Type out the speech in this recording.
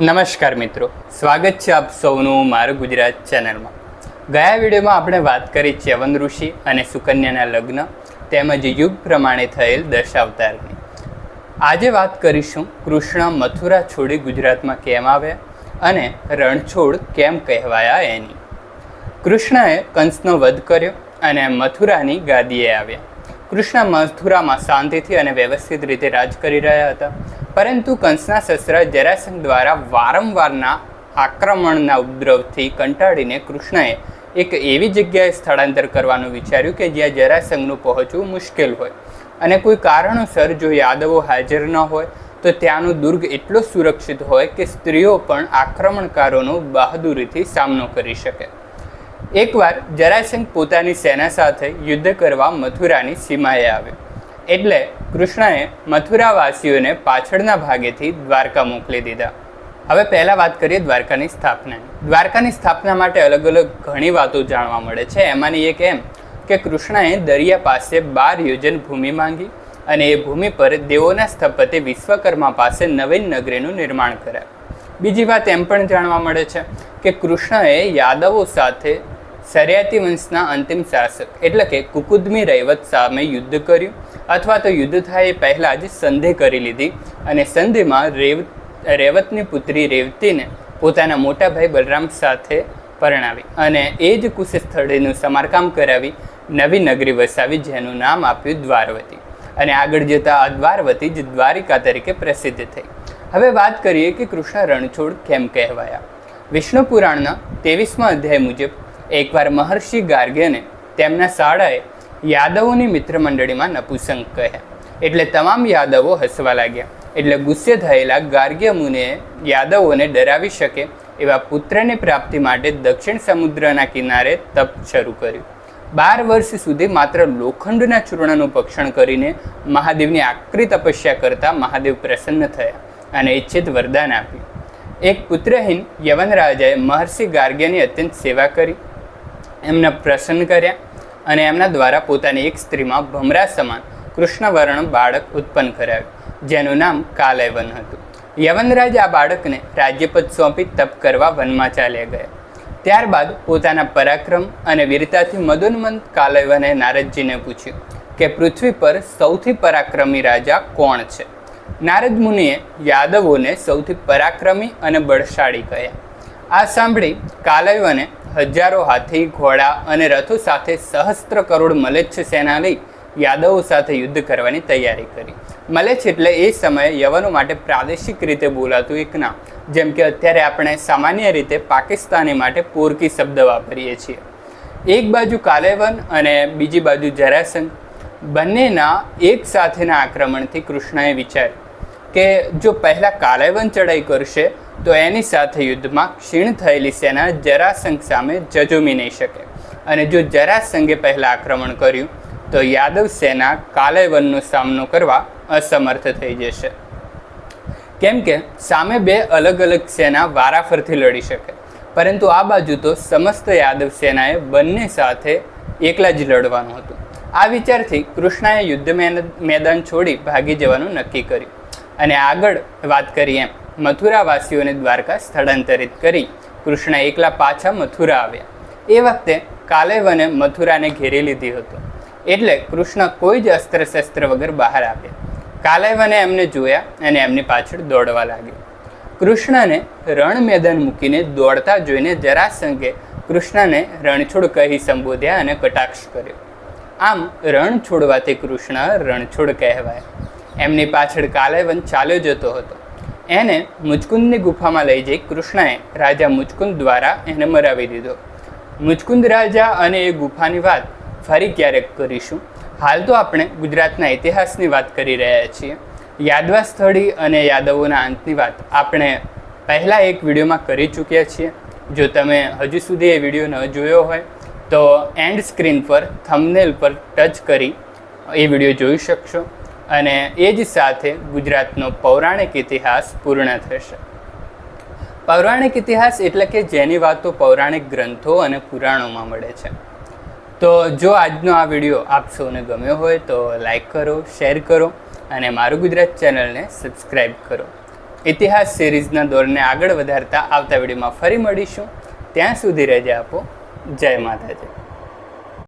નમસ્કાર મિત્રો. સ્વાગત છે આપ સૌનું મારું ગુજરાત ચેનલમાં. ગયા વિડીયોમાં આપણે વાત કરી ચ્યવન ઋષિ અને સુકન્યાના લગ્ન તેમજ યુગ પ્રમાણે થયેલ દશાવતારની. આજે વાત કરીશું કૃષ્ણ મથુરા છોડી ગુજરાતમાં કેમ આવ્યા અને રણછોડ કેમ કહેવાયા એની. કૃષ્ણએ કંસનો વધ કર્યો અને મથુરાની ગાદીએ આવ્યા. કૃષ્ણ મથુરામાં શાંતિથી અને વ્યવસ્થિત રીતે રાજ કરી રહ્યા હતા. પરંતુ કંસના સસરા જરાસંઘ દ્વારા વારંવારના આક્રમણના ઉપદ્રવથી કંટાળીને કૃષ્ણએ એક એવી જગ્યાએ સ્થળાંતર કરવાનું વિચાર્યું કે જ્યાં જરાસંઘનું પહોંચવું મુશ્કેલ હોય. અને કોઈ કારણોસર જો યાદવો હાજર ન હોય, તો ત્યાંનું દુર્ગ એટલો સુરક્ષિત હોય કે સ્ત્રીઓ પણ આક્રમણકારોનો બહાદુરીથી સામનો કરી શકે. એકવાર જરાસંઘ પોતાની સેના સાથે યુદ્ધ કરવા મથુરાની સીમાએ આવ્યો. એટલે કૃષ્ણએ મથુરાવાસીઓને પાછળના ભાગેથી દ્વારકા મોકલી દીધા. હવે પહેલાં વાત કરીએ દ્વારકાની સ્થાપનાની. દ્વારકાની સ્થાપના માટે અલગ અલગ ઘણી વાતો જાણવા મળે છે. એમાંની એક એમ કે કૃષ્ણએ દરિયા પાસે બાર યોજન ભૂમિ માંગી અને એ ભૂમિ પર દેવોના સ્થપતિ વિશ્વકર્મા પાસે નવીન નગરીનું નિર્માણ કરાયું. બીજી વાત એમ પણ જાણવા મળે છે કે કૃષ્ણએ યાદવો સાથે સરિયાતી વંશના અંતિમ શાસક એટલે કે કુકુદમી રૈવત સામે યુદ્ધ કર્યું. અથવા તો યુદ્ધ થાય એ પહેલાં જ સંધિ કરી લીધી અને સંધિમાં રેવ, રેવતની પુત્રી રેવતીને પોતાના મોટા ભાઈ બલરામ સાથે પરણાવી અને એ જ કુશસ્થળીનું સમારકામ કરાવી નવી નગરી વસાવી જેનું નામ આપ્યું દ્વારવતી. અને આગળ જતાં આ દ્વારવતી જ દ્વારિકા તરીકે પ્રસિદ્ધ થઈ. હવે વાત કરીએ કે કૃષ્ણ રણછોડ કેમ કહેવાયા? વિષ્ણુ પુરાણના ત્રેવીસમા અધ્યાય મુજબ એકવાર મહર્ષિ ગાર્ગ્યને તેમના શાળાએ યાદવોની મિત્ર મંડળીમાં નપુસંગ કહ્યા. એટલે તમામ યાદવો હસવા લાગ્યા. એટલે ગુસ્સે થયેલા ગાર્ગ્ય મુનિએ યાદવોને ડરાવી શકે એવા પુત્રની પ્રાપ્તિ માટે દક્ષિણ સમુદ્રના કિનારે તપ શરૂ કર્યું. બાર વર્ષ સુધી માત્ર લોખંડના ચૂર્ણનું ભક્ષણ કરીને મહાદેવની આકરી તપસ્યા કરતા મહાદેવ પ્રસન્ન થયા અને ઈચ્છિત વરદાન આપ્યું. એક પુત્રહીન યવન રાજાએ મહર્ષિ ગાર્ગ્યની અત્યંત સેવા કરી. એમને પ્રસન્ન કર્યા અને એમના દ્વારા પોતાની એક સ્ત્રીમાં ભમરા સમાન કૃષ્ણવર્ણ બાળક ઉત્પન્ન કરાવ્યું, જેનું નામ કાલયવન હતું. યવનરાજ આ બાળકને રાજ્યપદ સોંપી તપ કરવા વનમાં ચાલ્યા ગયા. ત્યારબાદ પોતાના પરાક્રમ અને વીરતાથી મદુનમંત કાલયવને નારદજીને પૂછ્યું કે, પૃથ્વી પર સૌથી પરાક્રમી રાજા કોણ છે? નારદ મુનિએ યાદવોને સૌથી પરાક્રમી અને બળશાળી કહ્યા. આ સાંભળી કાલયવને હજારો હાથી, ઘોડા અને રથો સાથે સહસ્ત્ર કરોડ મલેચ્છ સેના લઈ યાદવો સાથે યુદ્ધ કરવાની તૈયારી કરી. મલેચ્છ એટલે એ સમયે યવનો માટે પ્રાદેશિક રીતે બોલાતું એક નામ, જેમ કે અત્યારે આપણે સામાન્ય રીતે પાકિસ્તાની માટે પોરકી શબ્દ વાપરીએ છીએ. એક બાજુ કાલેવન અને બીજી બાજુ જરાસંઘ બંનેના એક સાથેના આક્રમણથી કૃષ્ણએ વિચાર્યું કે જો પહેલાં કાલેવન ચડાઈ કરશે તો એની સાથે યુદ્ધમાં ક્ષીણ થયેલી સેના જરાસંઘ સામે જજુમી નહીં શકે. અને જો જરાસંઘે પહેલાં આક્રમણ કર્યું, તો યાદવ સેના કાલેવનનો સામનો કરવા અસમર્થ થઈ જશે. કેમ કે સામે બે અલગ અલગ સેના વારાફરથી લડી શકે. પરંતુ આ બાજુ તો સમસ્ત યાદવ સેનાએ બંને સાથે એકલા જ લડવાનું હતું. આ વિચારથી કૃષ્ણાએ યુદ્ધ મેદાન છોડી ભાગી જવાનું નક્કી કર્યું. અને આગળ વાત કરીએ એમ. મથુરાવાસીઓને દ્વારકા સ્થળાંતરિત કરી. કૃષ્ણ એકલા પાછા મથુરા આવ્યા. એ વખતે કાલેવને મથુરાને ઘેરી લીધી હતો. એટલે કૃષ્ણ કોઈ જ અસ્ત્ર શસ્ત્ર વગર બહાર આવ્યા. કાલેવને એમને જોયા અને એમની પાછળ દોડવા લાગ્યો. કૃષ્ણને રણ મેદાન મૂકીને દોડતા જોઈને જરાસંઘે કૃષ્ણને રણછોડ કહી સંબોધ્યા અને કટાક્ષ કર્યો. આમ રણ છોડવાથી કૃષ્ણ રણછોડ કહેવાય. એમની પાછળ કાલેવન ચાલ્યો જતો હતો. એને મુચકુંદની ગુફામાં લઈ જઈ કૃષ્ણએ રાજા મુચકુંદ દ્વારા એને મરાવી દીધો. મુચકુંદ રાજા અને એ ગુફાની વાત ફરી ક્યારેક કરીશું. હાલ તો આપણે ગુજરાતના ઇતિહાસની વાત કરી રહ્યા છીએ. યાદવા સ્થળી અને યાદવોના અંતની વાત આપણે પહેલાં એક વિડીયોમાં કરી ચૂક્યા છીએ. જો તમે હજુ સુધી એ વીડિયો ન જોયો હોય, તો એન્ડ સ્ક્રીન પર થંબનેલ પર ટચ કરી એ વીડિયો જોઈ શકશો. અને એ જ સાથે ગુજરાતનો પૌરાણિક ઇતિહાસ પૂર્ણ થશે. પૌરાણિક ઇતિહાસ એટલે કે જેની વાતો પૌરાણિક ગ્રંથો અને પુરાણોમાં મળે છે. તો જો આજનો આ વીડિયો આપ સૌને ગમ્યો હોય તો લાઈક કરો, શેર કરો અને મારું ગુજરાત ચેનલને સબસ્ક્રાઈબ કરો. ઇતિહાસ સિરીઝના દોરને આગળ વધારતા આવતા વિડીયોમાં ફરી મળીશું. ત્યાં સુધી રજા આપો. જય માતાજી.